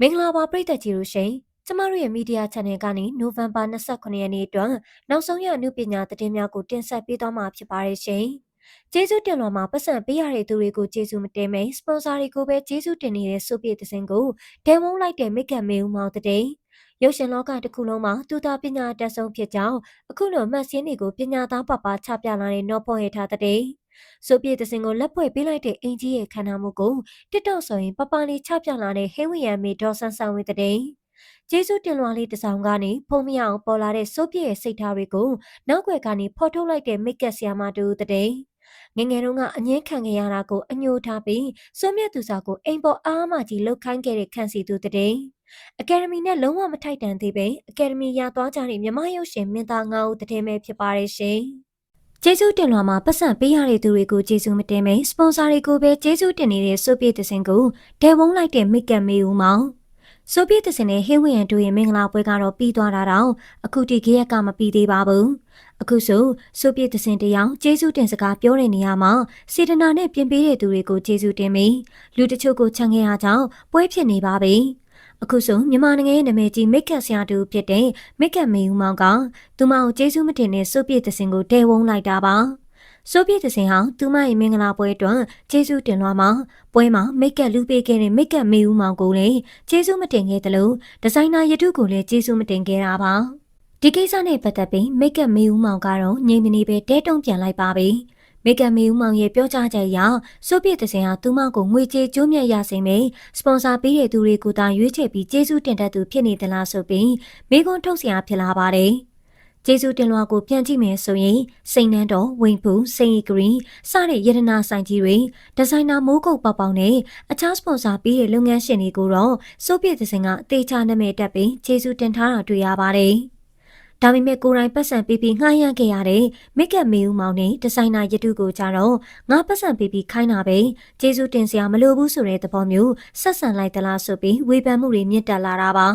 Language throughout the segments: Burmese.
မင်္ဂလာပါပရိသတ်ကြီးတို့ရှင်ကျမတို့ရဲ့မီဒီယာ channel ကနေနိုဝင်ဘာ29ရက်နေ့အတွက်နောက်ဆုံးရအမှုပညာသတင်းများကိုတင်ဆက်ပေးသွားမှာဖြစ်ပါတယ်ရှင်ကျေးဇူးတင်တော်မှာပတ်စံပေးရတဲ့သူတွေကိုကျေးဇူးမတင်မိန်စပွန်ဆာတွေကိုပဲကျေးဇူးတင်နေတဲ့စုပြည့်သစင်ကိုဒဲဝုန်းလိုက်တဲ့မိတ်ကပ်မေဦးမောင်တဲ့ရုပ်ရှင်လောကတစ်ခုလုံးမှာသူသားပညာတက်ဆုံးဖြစ်ကြောင်းအခုလိုမှတ်စင်းတွေကိုပညာသားပပချပြလာတဲ့နော်ဖော်ရထားတဲ့ ဆိုပြည့်တစင်ကိုလက်ဖွဲ့ပေးလိုက်တဲ့အင်ကြီးရဲ့ခန္ဓာမှုကိုတစ်တော့ဆိုရင်ပပလေးချပြလာတဲ့ဟင်းဝီယံမီဒေါ်ဆန်းဆန်းဝင်းတဲ့ကျေးဇူးတင်လွှာလေးတစ်စောင်ကနေဖုံမရအောင်ပေါ်လာတဲ့ဆိုပြည့်ရဲ့စိတ်ထားတွေကိုနောက်ွယ်ကနေဖော်ထုတ်လိုက်တဲ့မိတ်ကက်ဆီယာမတူတဲ့ငငယ်တုန်းကအငင်းခံခဲ့ရတာကိုအညှိုးထားပြီးစွမ်းမြတ်သူစာကိုအိမ်ပေါ်အားမကြီးလှုပ်ခိုင်းခဲ့တဲ့ခန့်စီသူတဲ့အကယ်ဒမီနဲ့လုံးဝမထိုက်တန်သေးပဲအကယ်ဒမီရသွားကြတဲ့မြမရုပ်ရှင်မင်းသား၅ဦးတည်မဲ့ဖြစ်ပါတယ်ရှင်။ ကျေးဇူးတင်လွှာမှာပတ်စံပေးရတဲ့သူတွေကိုကျေးဇူးမတင်ပဲစပွန်ဆာတွေကိုပဲကျေးဇူးတင်နေတဲ့စုပြည့်သစင်ကိုဒဲဝုန်းလိုက်တဲ့မိတ်ကပ်မေဦးမောင်ဆိုပြည့်သစင်နဲ့ဟင်းဝင်းရန်တို့ရဲ့မင်္ဂလာပွဲကတော့ပြီးသွားတာတော့အခုတိခေက်ကမပြီးသေးပါဘူးအခုဆိုဆိုပြည့်သစင်တယောက်ကျေးဇူးတင်စကားပြောတဲ့နေရာမှာစေတနာနဲ့ပြင်ပေးတဲ့သူတွေကိုကျေးဇူးတင်ပြီးလူတချို့ကိုချန်ခဲ့ရကြောင်းပွဲဖြစ်နေပါပြီ အခုဆိုမြန်မာနိုင်ငံရဲ့နာမည်ကြီးမိတ်ကပ်ဆရာတူဖြစ်တဲ့မိတ်ကပ်မေဦးမောင်ကသူမကိုကျေးဇူးမတင်တဲ့ဆိုပြည့်သစင်ကိုတဲဝုန်းလိုက်တာပါဆိုပြည့်တစင်ဟာသူမရဲ့မင်္ဂလာပွဲအတွက်ကျေးဇူးတင်လွှာမှာပွဲမှာမိတ်ကပ်လူပေးခဲ့တဲ့မိတ်ကပ်မေဦးမောင်ကိုလည်းကျေးဇူးမတင်ခဲ့တယ်လို့ဒီဇိုင်နာရတုကိုလည်းကျေးဇူးမတင်ခဲ့တာပါဒီကိစ္စနဲ့ပတ်သက်ပြီးမိတ်ကပ်မေဦးမောင်ကတော့ငြိမ်မနေပဲတဲတုံပြန်လိုက်ပါပြီ မေကမေဦးမောင်ရဲ့ပြောကြားချက်အရစိုးပြည့်တစင်ဟာသူမကိုငွေကြေးကျိုးမြတ်ရစိမ့်မယ်စပွန်ဆာပေးတဲ့သူတွေကိုသာရွေးချယ်ပြီးကျေးဇူးတင်တတ်သူဖြစ်နေသလားဆိုပြီးမိကွန်းထုတ်စရာဖြစ်လာပါတယ်ကျေးဇူးတင်လွှာကိုပြန်ကြည့်မယ်ဆိုရင်စိန်နန်းတော်ဝင်းဖူစိန်ရီဂရီစတဲ့ရတနာဆိုင်ကြီးတွေဒီဇိုင်နာမိုးကုတ်ပေါပေါင်းနဲ့အခြားစပွန်ဆာပေးတဲ့လုပ်ငန်းရှင်တွေကိုတော့စိုးပြည့်သစင်ကအသေးချာနာမည်တက်ပြီးကျေးဇူးတင်ထားတာတွေ့ရပါတယ်။ ဒါပေမဲ့ကိုယ်တိုင်ပတ်စံပေးပြီးငှားရမ်းခဲ့ရတဲ့မိကက်မေဦးမောင်နဲ့ဒီဇိုင်နာရတုကိုကြတော့ငါပတ်စံပေးပြီးခိုင်းတာပဲကျေးဇူးတင်စရာမလိုဘူးဆိုတဲ့သဘောမျိုးဆက်ဆံလိုက်သလားဆိုပြီးဝေဖန်မှုတွေမြင့်တက်လာတာပါ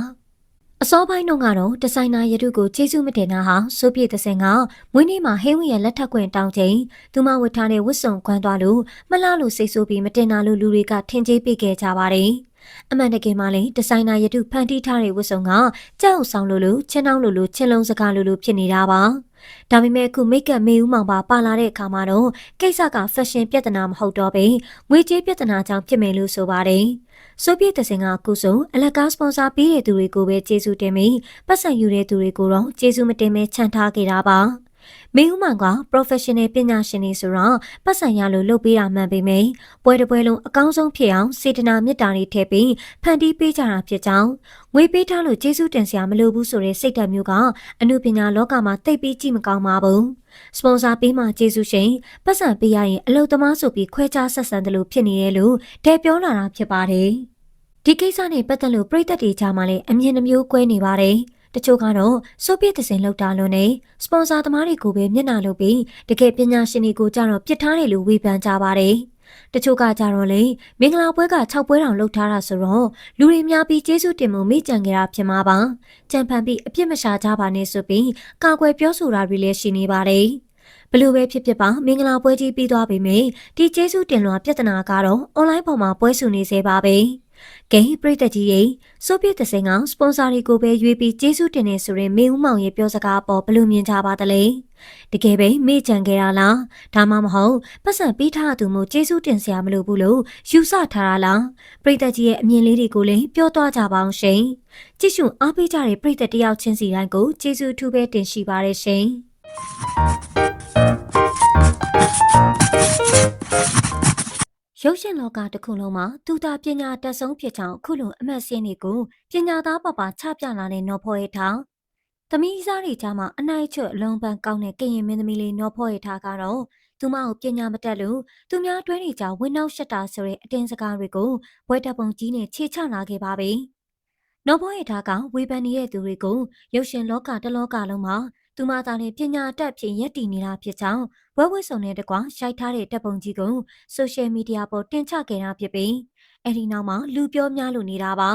အစောပိုင်းတော့ကတော့ဒီဇိုင်နာရတုကိုကျေးဇူးမတင်တာဟာစိုးပြည့်တဲ့စင်ကမွေးနေ့မှာဟင်းဝင်းရဲ့လက်ထပ်ခွင့်တောင်းချိန်သူမဝတ်ထားတဲ့ဝတ်စုံခွန်းသွားလို့မလှလို့စိတ်ဆိုးပြီးမတင်တာလို့လူတွေကထင်ကြေးပေးခဲ့ကြပါတယ်။ အမှန်တကယ်မှလည်းဒီဇိုင်နာရတုဖန်တီးထားတဲ့ဝတ်စုံကကြောက်ဆောင်လို့လို့ချင်းနှောင်းလို့လို့ချင်းလုံးစကားလို့လို့ဖြစ်နေတာပါဒါပေမဲ့အခုမိတ်ကပ်မေဦးမောင်ပါပါလာတဲ့အခါမှာတော့ကိစ္စကဖက်ရှင်ပြဿနာမဟုတ်တော့ပဲငွေကြေးပြဿနာကြောင့်ဖြစ်မယ်လို့ဆိုပါတယ်ဆိုဗီယက်တစင်ကကုစုံအလက်ကားစပွန်ဆာပေးတဲ့သူတွေကိုပဲကျေးဇူးတင်ပြီးပတ်စံယူတဲ့သူတွေကိုတော့ကျေးဇူးမတင်ပဲချန်ထားခဲ့တာပါ။ မင်းဦးမောင်က professional ပညာရှင်နေဆိုတော့ပတ်စံရလို့လုပ်ပေးတာမှန်ပေမယ့်ပွဲတစ်ပွဲလုံးအကောင်းဆုံးဖြစ်အောင်စေတနာမေတ္တာတွေထည့်ပြီးဖန်တီးပေးကြတာဖြစ်ကြောင်းငွေပေးထားလို့ကျေးဇူးတင်စရာမလိုဘူးဆိုတဲ့စိတ်ဓာတ်မျိုးကအမှုပညာလောကမှာတိတ်ပြီးကြည့်မကောင်းပါဘူးစပွန်ဆာပေးမှကျေးဇူးရှင်ပတ်စံပေးရရင်အလုပ်သမားဆိုပြီးခွဲခြားဆက်ဆံတယ်လို့ဖြစ်နေတယ်လို့တဲပြောလာတာဖြစ်ပါတယ်ဒီကိစ္စနဲ့ပတ်သက်လို့ပြည်သက်တွေကြားမှာလည်းအမြင်နှမျိုးကွဲနေပါတယ်။ တချို့ကတော့ဆိုဗီယက်သစင်လောက်တာလို့နဲ့စပွန်ဆာသမားတွေကိုပဲမျက်နှာလုပ်ပြီးတကယ်ပညာရှင်တွေကိုကြတော့ပြစ်ထားတယ်လို့ဝေဖန်ကြပါတယ်။တချို့ကကြတော့လေမင်္ဂလာပွဲက6ပွဲတောင်လုပ်ထားတာဆိုတော့လူတွေများပြီးကျေးဇူးတင်မှုမိကြံကြတာဖြစ်မှာပါ။ကြံဖန်ပြီးအပြစ်မရှာကြပါနဲ့ဆိုပြီးကာကွယ်ပြောဆိုတာတွေလည်းရှိနေပါတယ်။ဘလို့ပဲဖြစ်ဖြစ်ပါမင်္ဂလာပွဲကြီးပြီးသွားပြီမေဒီကျေးဇူးတင်လွှာပြဿနာကတော့အွန်လိုင်းပေါ်မှာပွဲစုနေသေးပါပဲ။ ဂိမ်းပရိသတ်ကြီးရဲ့ဆိုဗီယက်တစင်ကစပွန်ဆာတွေကိုပဲရွေးပြီးကျေးဇူးတင်နေဆိုရင်မေဦးမောင်ရဲ့ပြောစကားပေါ်ဘယ်လိုမြင်ကြပါသလဲတကယ်ပဲမေ့ကြံခဲ့တာလားဒါမှမဟုတ်ပတ်စံပေးထားသူမို့ကျေးဇူးတင်စရာမလိုဘူးလို့ယူဆထားတာလားပရိသတ်ကြီးရဲ့အမြင်လေးတွေကိုလည်းပြောသွားကြပါအောင်ရှင်ကြည့်ရှုအားပေးကြတဲ့ပရိသတ်တယောက်ချင်းစီတိုင်းကိုကျေးဇူးထူးပဲတင်ရှိပါရရှင် ရုပ်ရှင်လောကတစ်ခုလုံးမှာသူတာပညာတက်ဆုံးဖြစ်ကြောင်းအခုလိုအမတ်စင်းတွေကိုပညာသားပပချပြလာတဲ့နော်ဖော်ရထားသမီးစားတွေကြားမှာအနိုင်ချွတ်အလုံးပန်းကောင်းတဲ့ကရင်မင်းသမီးလေးနော်ဖော်ရထားကတော့သူမကိုပညာမတက်လို့သူများတွဲနေကြဝင်းနောက်ရှက်တာဆိုတဲ့အတင်းစကားတွေကိုဘွဲတပ်ပုံကြီးနဲ့ခြေချလာခဲ့ပါပြီ။နော်ဖော်ရထားကဝေဖန်နေတဲ့သူတွေကိုရုပ်ရှင်လောကတလောကလုံးမှာ သူမသာလည်းပညာတတ်ဖြင့်ရက်တည်နေတာဖြစ်ကြောင်းဝဲဝဲစုံတဲ့တကွာရိုက်ထားတဲ့တပ်ပုံကြီးကိုဆိုရှယ်မီဒီယာပေါ်တင်ချခဲ့တာဖြစ်ပြီးအဲ့ဒီနောက်မှာလူပြောများလို့နေတာပါ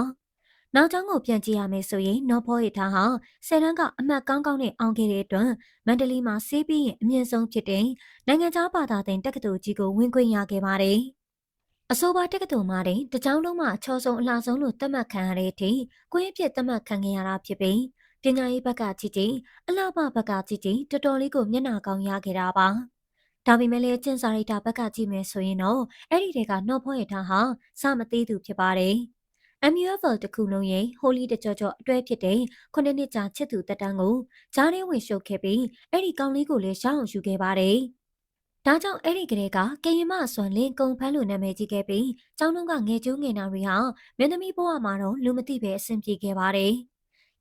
နောက်ကျောင်းကိုပြန်ကြည့်ရမယ်ဆိုရင်နော်ဖောရထားဟာဆယ်တန်းကအမှတ်ကောင်းကောင်းနဲ့အောင်ခဲ့တဲ့အတွက်မန္တလေးမှာဆေးပြီးရင်အမြင့်ဆုံးဖြစ်တဲ့နိုင်ငံခြားဘာသာသင်တက္ကသိုလ်ကြီးကိုဝင်ခွင့်ရခဲ့ပါတယ်အဆိုပါတက္ကသိုလ်မှာတင်တကြောင်လုံးမှာအချောဆုံးအလှဆုံးလို့သတ်မှတ်ခံရတဲ့အထိကိုယ့်ရဲ့ဖြစ်သတ်မှတ်ခံခဲ့ရတာဖြစ်ပြီး ပညာရေးဘက်ကကြည့်ကြည့်အလှပဘက်ကကြည့်ကြည့်တော်တော်လေးကိုမျက်နှာကောင်းရခဲ့တာပါဒါပေမဲ့လည်းကျင့်စာရိတ္တဘက်ကကြည့်မယ်ဆိုရင်တော့အဲ့ဒီတွေကနော်ဖောရထားဟာစမသေးသူဖြစ်ပါတယ် MUFL တခုလုံးရဲ့ Holy တကြောကြောအတွဲဖြစ်တဲ့ခုနှစ်နှစ်ကြာချစ်သူတက်တန်းကိုဂျားရဲဝင်ရှုပ်ခဲ့ပြီးအဲ့ဒီကောင်းလေးကိုလည်းရအောင်ယူခဲ့ပါတယ်။ဒါကြောင့်အဲ့ဒီကလေးကကရင်မဆွန်လင်းကုံဖန်းလိုနာမည်ကြီးခဲ့ပြီးကျောင်းလုံးကငယ်ကျိုးငယ်နာတွေဟာမင်းသမီးဘဝမှာတော့လူမသိပဲအဆင်ပြေခဲ့ပါတယ်။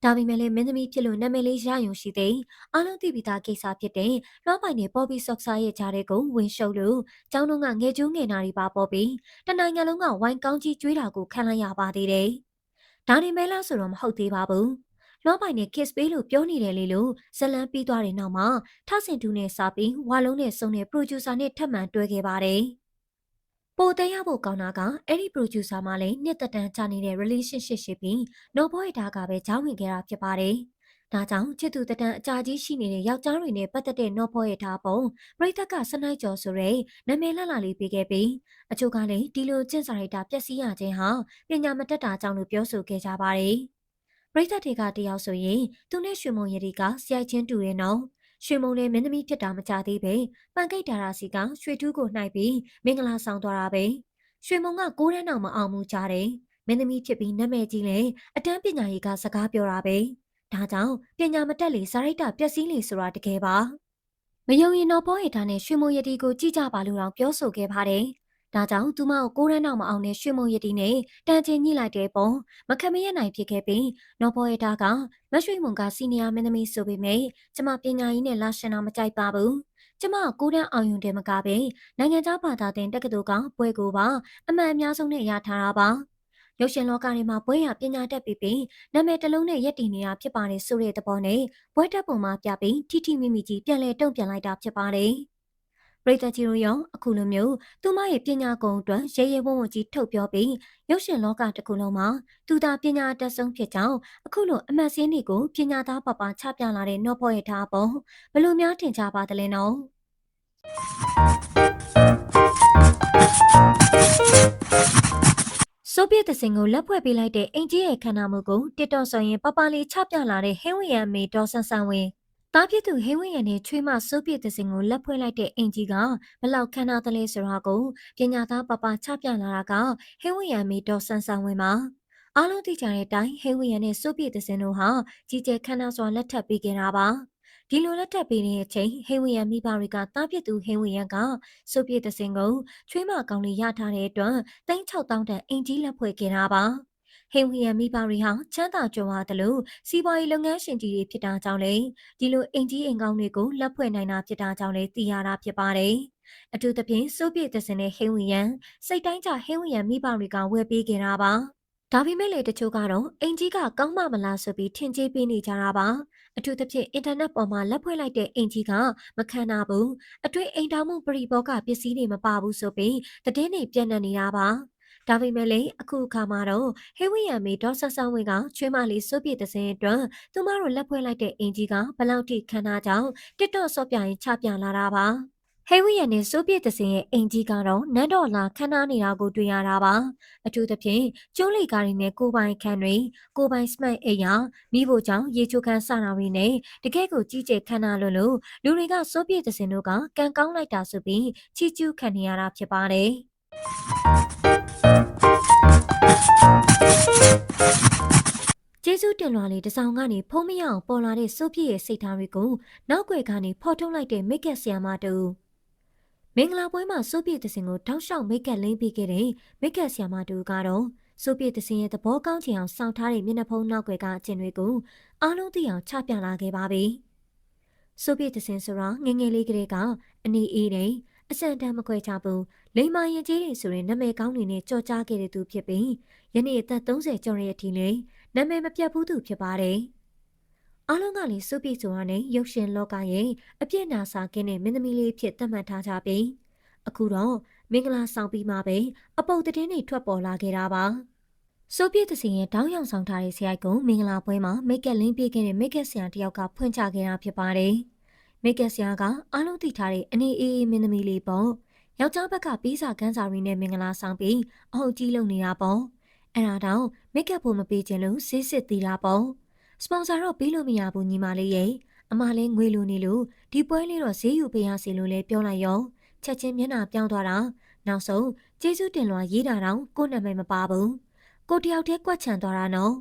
ဒါပေမဲ့လည်းမင်းသမီးဖြစ်လို့နာမည်လေးရယုံရှိသေးအားလုံးသိပြီးသားကိစ္စဖြစ်တဲ့လောပိုင်နဲ့ပေါ်ဘီဆော့ဆာရဲ့ကြားတဲ့ကိုဝင်ရှုပ်လို့ကျောင်းလုံးကငယ်ကျိုးငယ်နာတွေပါပေါ်ပြီးတနိုင်ငံလုံးကဝိုင်းကောင်းကြီးကျွေးတာကိုခံလိုက်ရပါသေးတယ်။ဒါနေမဲလားဆိုတော့မဟုတ်သေးပါဘူး။လောပိုင်နဲ့ kiss ပေးလို့ပြောနေတယ်လေလို့ဇလန်းပြီးသွားတဲ့နောက်မှာထဆင်တူနဲ့စာပြီးဝါလုံးနဲ့စုံတဲ့ producer နဲ့ထပ်မံတွဲခဲ့ပါတယ်။ ပိုသိရဖို့ကောင်းတာကအဲ့ဒီ producer မှလည်းနှစ်သက်တမ်းချနေတဲ့ relationship ရှိပြီး no boy ဒါကပဲကြောင်းဝင်ခဲ့တာဖြစ်ပါတယ်။ဒါကြောင့်ချစ်သူတတန်အကြာကြီးရှိနေတဲ့ယောက်ျားတွေနဲ့ပတ်သက်တဲ့ no boy ရဲ့ဓာပုံပရိသတ်ကစနိုက်ကျော်ဆိုရဲနာမည်လှလှလေးပေးခဲ့ပြီးအချို့ကလည်းဒီလိုကျင့်စာရိုက်တာပျက်စီးရခြင်းဟာပညာမတတ်တာကြောင့်လို့ပြောဆိုခဲ့ကြပါတယ်။ပရိသတ်တွေကတယောက်ဆိုရင်သူနဲ့ရွှေမုံရည်ကဆရိုက်ချင်းတူတယ်နော် ရွှေမုံလည်းမင်းသမီးဖြစ်တာမကြသေးပဲပန်ကိတ်ဒါရာစီကရွှေထူးကိုနှိုက်ပြီးမင်္ဂလာဆောင်သွားတာပဲရွှေမုံကကိုးတန်းအောင်မအောင်မှုကြတယ်မင်းသမီးဖြစ်ပြီးနာမည်ကြီးလေအတန်းပညာရေးကစကားပြောတာပဲဒါကြောင့်ပညာမတက်လေစာရိတ္တပျက်စီးလေဆိုတာတကယ်ပါမယုံရင်တော့ပေါ်ရထားနဲ့ရွှေမုံရတီကိုကြည့်ကြပါလို့တော့ပြောဆိုခဲ့ပါတယ် ဒါကြောင့်သူမကိုကိုရန်းနောက်မအောင်တဲ့ရွှေမုံရတီနဲ့တန်ချင်းညှိလိုက်တဲ့ပုံမခမရနိုင်ဖြစ်ခဲ့ပြီးနော်ဘော်ရတာကမရွှေမုံကစီနီယာမင်းသမီးဆိုပေမဲ့ကျမပညာရေးနဲ့လာရှင်တော့မကြိုက်ပါဘူးကျမကိုရန်းအောင်ယုံတယ်မကပဲနိုင်ငံခြားဘာသာတင်တက္ကသိုလ်ကပွဲကိုပါအမှန်အများဆုံးနဲ့ရထားတာပါရုပ်ရှင်လောကထဲမှာဘွဲရပညာတတ်ပြီးပြီးနာမည်တစ်လုံးနဲ့ရက်တည်နေတာဖြစ်ပါတယ်ဆိုတဲ့သဘောနဲ့ဘွဲတက်ပုံမှာပြပြီးထိထိမိမိကြီးပြန်လဲတုံ့ပြန်လိုက်တာဖြစ်ပါတယ်။ ပရိသတ်ကြီးတို့ရောအခုလိုမျိုးသူမရဲ့ပညာကုံအတွက်ရေရေဝုံဝုံကြီးထုတ်ပြောပြီးရုပ်ရှင်လောကတစ်ခုလုံးမှာသူသာပညာတတ်ဆုံးဖြစ်ကြောင်းအခုလိုအမှတ်စင်းတွေကိုပညာသားပပချပြလာတဲ့နော့ဖော့ရဲ့ထားပုံဘလို့များထင်ကြပါသလဲနော်ဆိုဗီယက်သစင်ကိုလက်ဖွဲ့ပေးလိုက်တဲ့အင်ဂျီရဲ့ခန္ဓာမှုကိုတစ်တော်ဆိုရင်ပပလေးချပြလာတဲ့ဟင်းဝီယံမေဒေါ်ဆန်ဆန်ဝင်း သားဖြစ်သူဟင်းဝင်းရံနဲ့ချွေးမစိုးပြည့်တဲ့စင်ကိုလက်ဖွဲ့လိုက်တဲ့အင်ကြီးကဘလောက်ခမ်းနားသလဲဆိုတာကိုပညာသားပပချပြလာတာကဟင်းဝင်းရံမီတော်ဆန်ဆန်ဝင်ပါအားလုံးသိကြတဲ့အတိုင်းဟင်းဝင်းရံနဲ့စိုးပြည့်တဲ့စင်တို့ဟာကြီးကျယ်ခမ်းနားစွာလက်ထပ်ပေးခဲ့တာပါဒီလိုလက်ထပ်ပေးတဲ့အချိန်ဟင်းဝင်းရံမိဘတွေကတားပြစ်သူဟင်းဝင်းရံကစိုးပြည့်တဲ့စင်ကိုချွေးမကောင်းလေးရထားတဲ့အတွက်3000တန်အင်ကြီးလက်ဖွဲ့ခဲ့တာပါ ဟင်ဝီယံမိဘတွေဟာချမ်းသာကြွယ်ဝသလိုစီးပွားရေးလုပ်ငန်းရှင်ကြီးတွေဖြစ်တာကြောင့်လေဒီလိုအင်ကြီးအိမ်ကောင်းတွေကိုလက်ဖွဲ့နိုင်တာဖြစ်တာကြောင့်လေသိရတာဖြစ်ပါတယ်။အထူးသဖြင့်စိုးပြေသစင်တဲ့ဟင်ဝီယံစိတ်တိုင်းကြဟင်ဝီယံမိဘတွေကဝယ်ပေးခဲ့တာပါ။ဒါပေမဲ့လေတချို့ကတော့အင်ကြီးကကောင်းမှမလားဆိုပြီးထင်ကြေးပေးနေကြတာပါအထူးသဖြင့်အင်တာနက်ပေါ်မှာလက်ဖွဲ့လိုက်တဲ့အင်ကြီးကမခံနာဘူးအတွေ့အိမ်တောင်မှုပရိဘောကပစ္စည်းတွေမပါဘူးဆိုပြီးတည်င်းတွေပြန့်နှံ့နေတာပါ ဒါပေမဲ့လည်းအခုအခါမှာတော့ဟေဝီယံမီဒေါ်ဆဆဝင်းကချွေးမလေးစိုးပြည့်တဲ့စင်အတွက်သူမတို့လက်ဖွဲ့လိုက်တဲ့အင်ကြီးကဘလောက်ထိခမ်းနားကြောင်းတစ်တော့ဆော့ပြရင်ချပြလာတာပါဟေဝီယန်နဲ့စိုးပြည့်တဲ့စင်ရဲ့အင်ကြီးကတော့နန်းတော်လာခမ်းနားနေတာကိုတွေ့ရတာပါအထူးသဖြင့်ကျိုးလီကားတွေနဲ့ကိုပိုင်ခန်းတွေကိုပိုင်စမတ်အိမ်ယာမိဖို့ကြောင့်ရေချိုခန်းစတာတွေနဲ့တကယ့်ကိုကြီးကျယ်ခမ်းနားလို့လို့လူတွေကစိုးပြည့်တဲ့စင်တို့ကကံကောင်းလိုက်တာဆိုပြီးချီးကျူးခံနေရတာဖြစ်ပါတယ် ကျေးဇူးတင်လွှာလေးတစောင်းကနေဖုံးမရအောင်ပေါ်လာတဲ့စိုးပြည့်ရဲ့စိတ်ထားတွေကိုနောက်ွယ်ကနေဖော်ထုတ်လိုက်တဲ့မိတ်ကက်ဆရာမတူမင်္ဂလာပွဲမှာစိုးပြည့်သစင်ကိုတောက်လျှောက်မိတ်ကက်လင်းပေးခဲ့တဲ့မိတ်ကက်ဆရာမတူကတော့စိုးပြည့်သစင်ရဲ့သဘောကောင်းချင်အောင်စောင့်ထားတဲ့မျက်နှာဖုံးနောက်ွယ်ကအကျင့်တွေကိုအားလုံးသိအောင်ချပြလာခဲ့ပါပြီစိုးပြည့်သစင်ဆိုတာငငယ်လေးကလေးကအနေအေးတဲ့အစံတမ်းမခွဲချဘူး လိမ္မာရင်ကြီးတွေဆိုရင်နာမည်ကောင်းတွေနဲ့ကြော်ကြားခဲ့တဲ့သူဖြစ်ပြီးယနေ့အသက်30ကျော်ရဲ့အထိလေနာမည်မပြတ်ဘူးသူဖြစ်ပါတယ်အားလုံးကလည်းစုပြည့်ဆိုတာနဲ့ရုပ်ရှင်လောကရဲ့အပြည့်နာစာကင်းတဲ့မင်းသမီးလေးဖြစ်သတ်မှတ်ထားကြပြီးအခုတော့မင်္ဂလာဆောင်ပြီးမှပဲအပုတ်တဲ့င်းတွေထွက်ပေါ်လာခဲ့တာပါဆိုပြည့်တစင်ရဲ့တောင်းရောင်ဆောင်ထားတဲ့ဆရာကမင်္ဂလာပွဲမှာမိတ်ကက်လင်းပြခဲ့တဲ့မိတ်ကက်ဆရာတယောက်ကဖွင့်ချခဲ့တာဖြစ်ပါတယ်။မိတ်ကက်ဆရာကအားလုံးသိထားတဲ့အနေအေးအေးမင်းသမီးလေးပေါ့ ယောက်ျားဘက်ကပေးစာကန်းစာရီနဲ့မင်္ဂလာဆောင်ပြီးအဟုတ်ကြီးလုပ်နေတာပေါ့အဲ့ဒါတောင်မိတ်ကပ်ဖို့မပေးခြင်းလို့စစ်စစ်သေးတာပေါ့စပွန်ဆာတော့ပေးလို့မရဘူးညီမလေးရဲ့အမလည်းငွေလိုနေလို့ဒီပွဲလေးတော့ဈေးယူပေးရစီလို့လည်းပြောလိုက်ရောချက်ချင်းမျက်နှာပြောင်းသွားတာနောက်ဆုံးကျေးဇူးတင်လွှာရေးတာတော့ကိုယ့်နာမည်မပါဘူးကိုတယောက်တည်းကွက်ချန်သွားတာနော်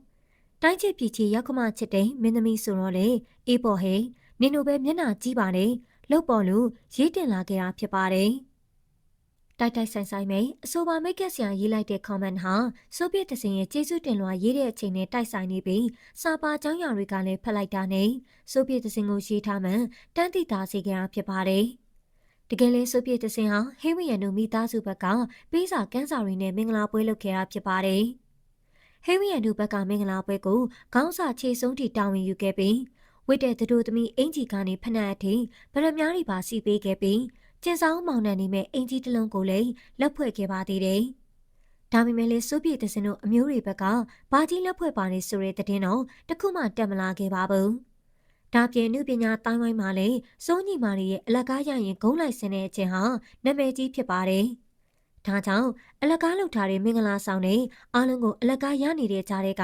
တိုင်းချစ်ပြည်ချီရောက်ခမချစ်တဲ့မင်းသမီးဆိုတော့လေအေးပေါ်ဟဲ့နင်တို့ပဲမျက်နှာကြည့်ပါနဲ့လှုပ်ပေါ်လို့ရေးတင်လာခဲ့တာဖြစ်ပါတယ် တိုက်တိုက်ဆိုင်ဆိုင်မိတ်အဆိုပါမိတ်ကက်ဆရာရေးလိုက်တဲ့ comment ဟာဆိုဗီယက်တစင်ရဲ့ကျေးဇူးတင်လွှာရေးတဲ့အချိန်နဲ့တိုက်ဆိုင်နေပြီးစာပါကျောင်းရာတွေကလည်းဖတ်လိုက်တာနဲ့ဆိုဗီယက်တစင်ကိုရေးထားမှန်တန်းတိတာစေခဲ့တာဖြစ်ပါတယ်။တကယ်လဲဆိုဗီယက်တစင်ဟာဟေးဝီယန်တို့မိသားစုဘက်ကပေးစာကန်းစာတွေနဲ့မင်္ဂလာပွဲလုပ်ခဲ့တာဖြစ်ပါတယ်။ဟေးဝီယန်တို့ဘက်ကမင်္ဂလာပွဲကိုခေါင်းစာခြေဆုံးထိတာဝန်ယူခဲ့ပြီးဝိတဲ့သူတို့သမီးအင်ဂျီကနေဖနက်အထိဗရမ ्या တွေပါစီပေးခဲ့ပြီး ကျင်ဆောင်မောင်နှံနေမဲ့အင်ကြီးတစ်လုံးကိုလည်းလက်ဖွဲ့ခဲ့ပါသေးတယ်။ဒါပေမဲ့လည်းစိုးပြေတစင်တို့အမျိုးတွေဘက်ကဘာကြီးလက်ဖွဲ့ပါနေဆိုတဲ့တဲ့င်းတော့တခုမှတက်မလာခဲ့ပါဘူး။ဒါပြင်နုပညာတိုင်းဝိုင်းမှာလည်းစိုးညီမာတွေရဲ့အလကားရရင်ဂုံးလိုက်စင်တဲ့အချင်းဟာနာမည်ကြီးဖြစ်ပါတယ်။ ဒါကြောင့်အလကားလုပ်ထားတဲ့မင်္ဂလာဆောင်နဲ့အားလုံးကိုအလကားရနေတဲ့ကြားတဲ့က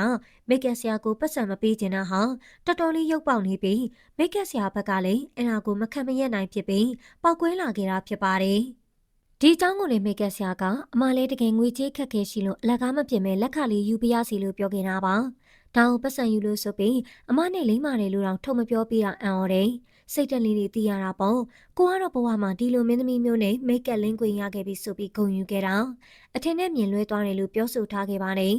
မိတ်ကက်ဆရာကိုပတ်စံမပေးချင်တာဟာတော်တော်လေးရုပ်ပေါက်နေပြီးမိတ်ကက်ဆရာဘက်ကလည်းအဲ့ဒါကိုမခံမရက်နိုင်ဖြစ်ပြီးပောက်ကွဲလာခဲ့တာဖြစ်ပါတယ်။ဒီအကြောင်းကိုလည်းမိတ်ကက်ဆရာကအမလေးတကယ်ငွေကြေးခက်ခဲရှိလို့အလကားမပြင်မဲ့လက်ခလေးယူပြရစီလို့ပြောခဲ့တာပါ။ဒါကိုပတ်စံယူလို့ဆိုပြီးအမနဲ့လိမ့်မာတယ်လို့တော့ထုံမပြောပြတာအံ့ဩတယ်။ စိတ်တက်လေးတွေသိရတာပေါ့ကိုကတော့ဘဝမှာဒီလိုမင်းသမီးမျိုးနဲ့မိတ်ကပ်လင်းခွင့်ရခဲ့ပြီဆိုပြီးဂုဏ်ယူခဲ့တာအထင်နဲ့မြင်လွဲသွားတယ်လို့ပြောဆိုထားခဲ့ပါတယ်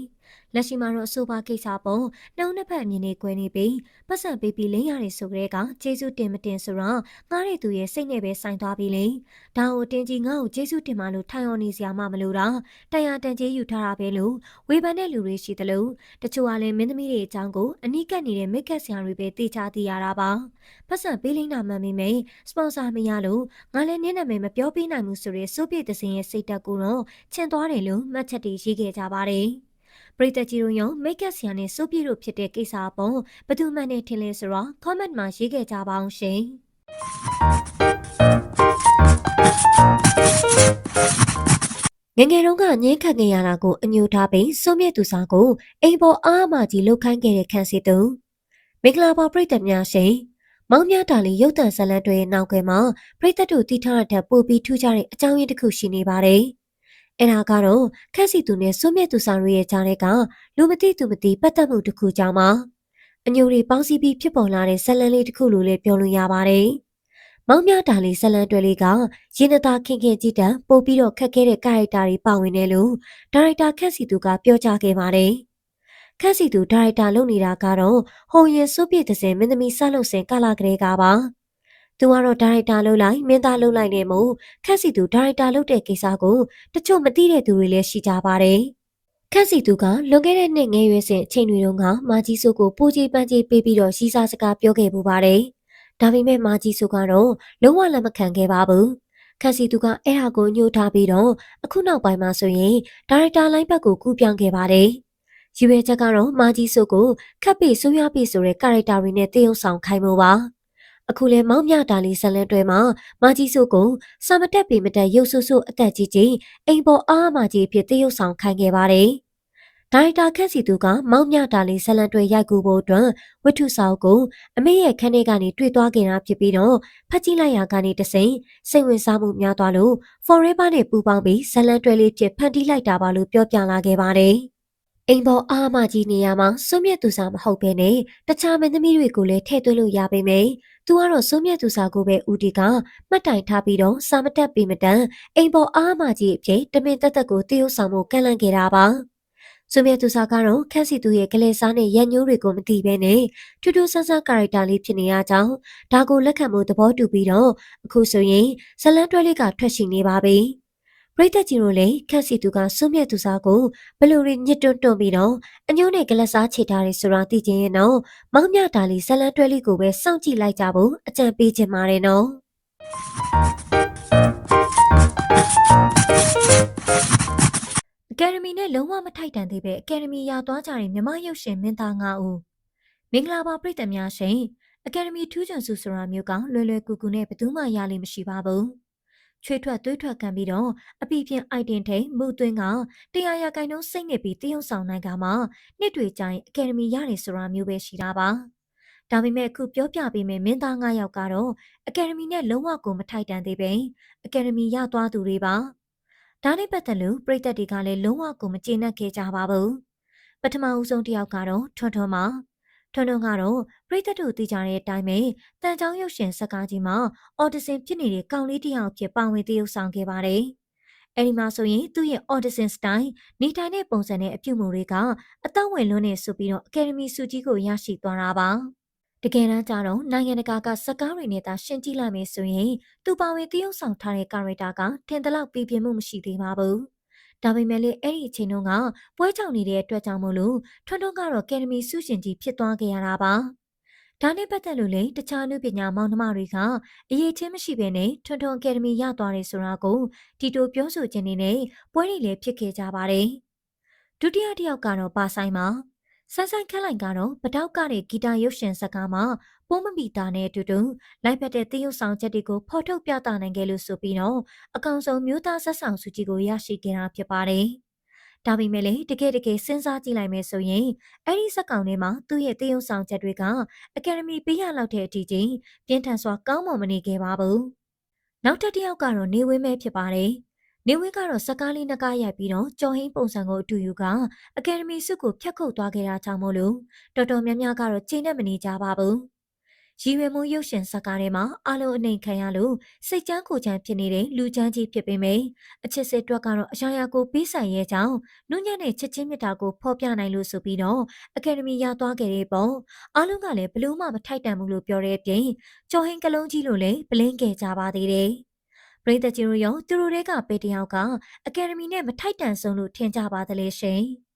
လက်ရှိမှာတော့အဆိုပါကိစ္စပေါ်နှောင်းနှစ်ဖက်အမြင်တွေကွဲနေပြီးပတ်စံပေးပြီးလင်းရတယ်ဆိုကြတဲ့ကကျေးဇူးတင်မတင်ဆိုတော့ငားတဲ့သူရဲ့စိတ်နဲ့ပဲဆိုင်သွားပြီလေဒါကိုတင်ကြီးငါ့ကိုကျေးဇူးတင်မှလို့ထိုင်အောင်နေစရာမှမလိုတာတရားတန်ကျေးယူထားတာပဲလို့ဝေဖန်တဲ့လူတွေရှိသလိုတချို့ကလည်းမင်းသမီးတွေအကြောင်းကိုအနီးကပ်နေတဲ့မိတ်ကပ်ဆရာတွေပဲသိချသိရတာပါပတ်စံပေးလိမ့်တာမှန်မိမယ်စပွန်ဆာမရလို့ငါလည်းနင်းနာမည်မပြောပြနိုင်ဘူးဆိုရဲစိုးပြေတစင်ရဲ့စိတ်တက်ကိုတော့ချင်သွားတယ်လို့မှတ်ချက်တွေရေးခဲ့ကြပါတယ် ပရိသတ်ကြီးတို့ရောမိတ်ကပ်ဆရာနဲ့စိုးပြေတို့ဖြစ်တဲ့ကိစ္စအပေါ်ဘယ်သူမှနဲ့ထင်လဲဆိုတော့ comment မှာရေးခဲ့ကြပါအောင်ရှင်ငငယ်တုန်းကငင်းခတ်နေရတာကိုအညိုထားပြီးစိုးမြတ်သူစာကိုအိမ်ပေါ်အားမကြီးလှုပ်ခိုင်းခဲ့တဲ့ခန်းစီသူမင်္ဂလာပါပရိသတ်များရှင်မောင်မြတာလီရုတ်တံဇလန်တွေရဲ့နောက်ကွယ်မှာပရိသတ်တို့တည်ထားတဲ့ပို့ပြီးထူးခြားတဲ့အကြောင်းရင်းတစ်ခုရှိနေပါတယ်။ အဲဒါကတော့ခက်စီသူနဲ့စွမြတ်သူဆောင်ရဲ့ကြားထဲကလူမသိသူမသိပတ်သက်မှုတစ်ခုကြောင့်ပါ။အညိုတွေပေါင်းစည်းပြီးဖြစ်ပေါ်လာတဲ့ဇလန်လေးတစ်ခုလိုလည်းပြောလို့ရပါတယ်။မောင်မြတာလီဇလန်တွေလေးကရင်းနှသားခင်ခင်ကြည့်တဲ့ပို့ပြီးတော့ခက်ခဲတဲ့ကာရိုက်တာတွေပါဝင်တယ်လို့ဒါရိုက်တာခက်စီသူကပြောကြားခဲ့ပါတယ်။ခက်စီသူဒါရိုက်တာလုပ်နေတာကတော့ဟိုရင်စုပြည့်တဲ့စင်မင်းသမီးဆက်လုပ်စင်ကလာကလေးကပါ သူကတော့ဒါရိုက်တာလုပ်လိုက်မင်းသားလုပ်လိုက်နေမို့ခက်စီသူဒါရိုက်တာလုပ်တဲ့ကိစ္စကိုတချို့မသိတဲ့သူတွေလည်းရှိကြပါတယ်ခက်စီသူကလွန်ခဲ့တဲ့နှစ်ငယ်ရွယ်စဉ်အချိန်တွေတုန်းကမာကြီးစုကိုပူကြီးပန်းကြီးပေးပြီးတော့ရီစာစကားပြောခဲ့ပူပါတယ်ဒါပေမဲ့မာကြီးစုကတော့လုံးဝလက်မခံခဲ့ပါဘူးခက်စီသူကအဲ့ဟာကိုညှို့ထားပြီးတော့အခုနောက်ပိုင်းမှာဆိုရင်ဒါရိုက်တာလိုင်းဘက်ကိုကူးပြောင်းခဲ့ပါတယ်။ရည်ရွယ်ချက်ကတော့မာကြီးစုကိုခပ်ပြီးဆိုးရွားပြီးဆိုတဲ့ကာရိုက်တာတွေနဲ့တရုပ်ဆောင်ခိုင်းမှုပါ အခုလဲမောင်မြတာလီဇလန်တွဲမှာမာကြီးစုကိုစာမတက်ပေမတက်ရုပ်ဆုဆုအသက်ကြီးကြီးအိမ်ပေါ်အားမာကြီးဖြစ်တရုပ်ဆောင်ခိုင်းခဲ့ပါတယ်ဒိုင်တာခက်စီသူကမောင်မြတာလေးဇလန်တွေရိုက်ကူဖို့အတွက်ဝတ္ထုစာအုပ်ကိုအမေရဲ့ခန်းထဲကနေတွေ့သွားခဲ့တာဖြစ်ပြီးတော့ဖတ်ကြည့်လိုက်ရကနေတစိမ့်စိတ်ဝင်စားမှုများသွားလို့ forever နဲ့ပူပေါင်းပြီးဇလန်တွေလေးဖြစ်ဖန်တီးလိုက်တာပါလို့ပြောပြလာခဲ့ပါတယ်။အိမ်ပေါ်အားမကြီးနေရမှာစွမြတ်သူစာမဟုတ်ဘဲနဲ့တခြားမင်းသမီးတွေကိုလည်းထည့်သွင်းလို့ရပါမယ်။ သူကတော့စွမြတ်သူစာကိုပဲဦးတီကမှတ်တိုင်ထားပြီးတော့စာမတက်ပေမတန်အိမ်ပေါ်အားမကြီးအဖြစ်တမင်တက်တက်ကိုတရုပ်ဆောင်မှုကန့်လန့်ခဲ့တာပါ။စွမြတ်သူစာကတော့ခက်စီသူရဲ့ကလေးစားနဲ့ရန်ညိုးတွေကိုမသိဘဲနဲ့ထူးထူးဆန်းဆန်းကာရိုက်တာလေးဖြစ်နေရကြောင်းဒါကိုလက်ခံမှုသဘောတူပြီးတော့အခုဆိုရင်ဇလန်တွဲလေးကထွက်ရှိနေပါပြီ။ ရိတ်သက်ကြီးတို့လည်းခက်စီသူကစွန့်မြတ်သူစားကိုဘလူရီညစ်တွန်းတွန်းပြီးတော့အညိုးနဲ့ကလစားချေထားတယ်ဆိုတာသိချင်းရဲ့နော်မောင်မြတာလီဇလန်တွဲလေးကိုပဲစောင့်ကြည့်လိုက်ကြဖို့အကြံပေးချင်ပါတယ်နော်အကယ်ဒမီနဲ့လုံးဝမထိုက်တန်သေးပဲအကယ်ဒမီရာသွားကြတဲ့မြမရုပ်ရှင်မင်းသား၅ဦးမင်္ဂလာပါပြည်သူများရှင်အကယ်ဒမီထူးချွန်စုဆိုတာမျိုးကလွယ်လွယ်ကူကူနဲ့ဘယ်သူမှရလိမ့်မရှိပါဘူး ချွေးထွက်သွေးထွက်ခံပြီးတော့အပီဖြင့်အိုက်တင်ထိန်မှုသွင်းကတရားရကိုင်နှုန်းစိတ်နေပြီးတရုံဆောင်နိုင်ကမှနှစ်တွေကျရင်အကယ်ဒမီရတယ်ဆိုတာမျိုးပဲရှိတာပါဒါပေမဲ့အခုပြောပြပေးမယ်မင်းသား9ယောက်ကတော့အကယ်ဒမီနဲ့လုံးဝကိုမထိုက်တန်သေးပဲအကယ်ဒမီရသွားသူတွေပါဒါနဲ့ပတ်သက်လို့ပြည်သက်တွေကလည်းလုံးဝကိုမကျေနပ်ခဲ့ကြပါဘူးပထမဦးဆုံးတစ်ယောက်ကတော့ထွန်းထွန်းပါ ထွန်းထွန်းကတော့ပြည်သက်တို့သိကြတဲ့အတိုင်းပဲတန်ချောင်းရုပ်ရှင်စကားကြီးမှာအော်ဒီဆင်ဖြစ်နေတဲ့ကောင်လေးတစ်ယောက်ဖြစ်ပါဝင်သရုပ်ဆောင်ခဲ့ပါတယ်အဲဒီမှာဆိုရင်သူ့ရဲ့ audition style နေထိုင်တဲ့ပုံစံနဲ့အပြုအမူတွေကအသက်ဝင်လွန်းနေဆိုပြီးတော့ Academy ဆုကြီးကိုရရှိသွားတာပါတကယ်တမ်းကျတော့နိုင်ငံတကာကစကားတွေနဲ့သာရှင်းကြည့်လိုက်မယ်ဆိုရင်သူပါဝင်တရုပ်ဆောင်ထားတဲ့ character ကထင်သလောက်ပြပြမှုမရှိသေးပါဘူး။ ဒါပေမဲ့လည်းအဲ့ဒီအချိန်တုန်းကပွဲချောင်နေတဲ့အတွက်ကြောင့်မို့လို့ထွန်းထွန်းကတော့ကယ်ဒမီဆုရှင်ကြီးဖြစ်သွားခဲ့ရတာပါ။ဒါနဲ့ပတ်သက်လို့လေတခြားနုပညာမောင်နှမတွေကအရေးချင်းမရှိဘဲနဲ့ထွန်းထွန်းအကယ်ဒမီရသွားတယ်ဆိုတာကိုတီတိုပြောဆိုခြင်းနဲ့ပွဲတွေလည်းဖြစ်ခဲ့ကြပါတယ်။ဒုတိယတစ်ယောက်ကတော့ပါဆိုင်ပါ ဆန်းဆန်းခက်လိုက်ကတော့ပတောက်ကတဲ့ဂီတရုပ်ရှင်ဇာတ်ကားမှာပိုးမမီတာနဲ့အတူတူလိုက်ဖက်တဲ့သရုပ်ဆောင်ချက်တွေကိုဖော်ထုတ်ပြသနိုင်ခဲ့လို့ဆိုပြီးတော့အကောင်ဆုံးမျိုးသားဆက်ဆောင်စုကြီးကိုရရှိခဲ့တာဖြစ်ပါတယ်။ဒါပေမဲ့လည်းတကယ်တကယ်စဉ်းစားကြည့်လိုက်မယ်ဆိုရင်အဲ့ဒီဇက်ကောင်ထဲမှာသူ့ရဲ့သရုပ်ဆောင်ချက်တွေကအကယ်ဒမီပေးရလောက်တဲ့အထိချင်းပြင်းထန်စွာကောင်းမွန်မနေခဲ့ပါဘူး။နောက်တစ်ယောက်ကတော့နေဝင်းပဲဖြစ်ပါတယ်။ နေဝင်းကတော့စကားလေးနှကားရိုက်ပြီးတော့ကြော်ဟင်းပုံစံကိုအတူယူကအကယ်ဒမီစုကိုဖျက်ခုတ်သွားခဲ့တာကြောင့်မို့လို့တော်တော်များများကတော့ချိန်နဲ့မနေကြပါဘူး။ရီဝဲမှုရုပ်ရှင်စကားထဲမှာအလုံးအနှိမ်ခံရလို့စိတ်ချမ်းကိုချမ်းဖြစ်နေတဲ့လူချမ်းကြီးဖြစ်ပေမယ့်အချစ်စစ်တွက်ကတော့အရာရာကိုပေးဆိုင်ရဲ့ကြောင်းနုညံ့တဲ့ချစ်ချင်းမြတ်တာကိုဖော်ပြနိုင်လို့ဆိုပြီးတော့အကယ်ဒမီရသွားခဲ့တဲ့ပုံအလုံးကလည်းဘလို့မှမထိုက်တန်ဘူးလို့ပြောတဲ့အပြင်ကြော်ဟင်းကလုံးကြီးလို့လည်းပလင်းခဲ့ကြပါသေးတယ်။ ပရိသတ်ကြီးတို့ရောသူတို့တွေကပေတယောက်ကအကယ်ဒမီနဲ့မထိုက်တန်ဆုံးလို့ထင်ကြပါသလဲရှင်။